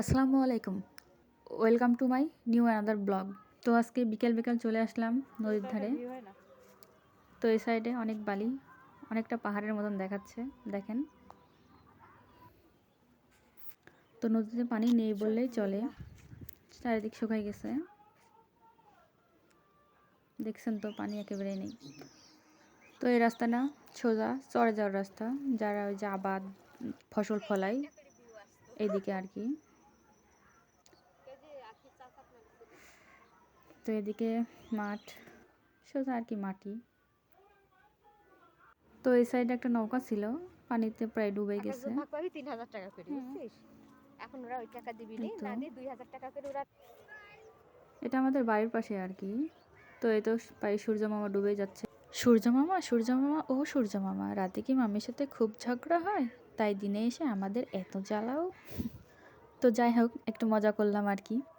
আসসালামু আলাইকুম। Welcome to my new another blog. তো আজকে বিকেল বিকেল চলে আসলাম নদীর ধারে। তো এই সাইডে অনেক বালি অনেকটা পাহাড়ের মতন দেখাচ্ছে দেখেন। তো নদীতে পানি নেই বললেই চলে। চারিদিক শুকাই গেছে। দেখছেন তো পানি একেবারে নেই। তো এই রাস্তাটা সোজা চরে যাওয়ার রাস্তা যারা ওই যে আবাদ ফসল ফলায় এইদিকে আর কি। তো এদিকে মাঠ সোজা আর কি মাটি। তো এই সাইডে একটা নৌকা ছিল পানিতে প্রায় ডুবে গেছে। তিন হাজার টাকা করে এখন ওরা ওই টাকা দিবি নি এই তো। না দুই হাজার টাকা করে ওরা এটা আমাদের বাড়ির পাশে আর কি। তো এই তো প্রায় সূর্য মামা ডুবে যাচ্ছে। সূর্য মামা সূর্য মামা ও সূর্য মামা রাতে কি মামির সাথে খুব ঝগড়া হয়? তাই দিনে এসে আমাদের এত জ্বালাও। তো যাই হোক একটু মজা করলাম আর কি।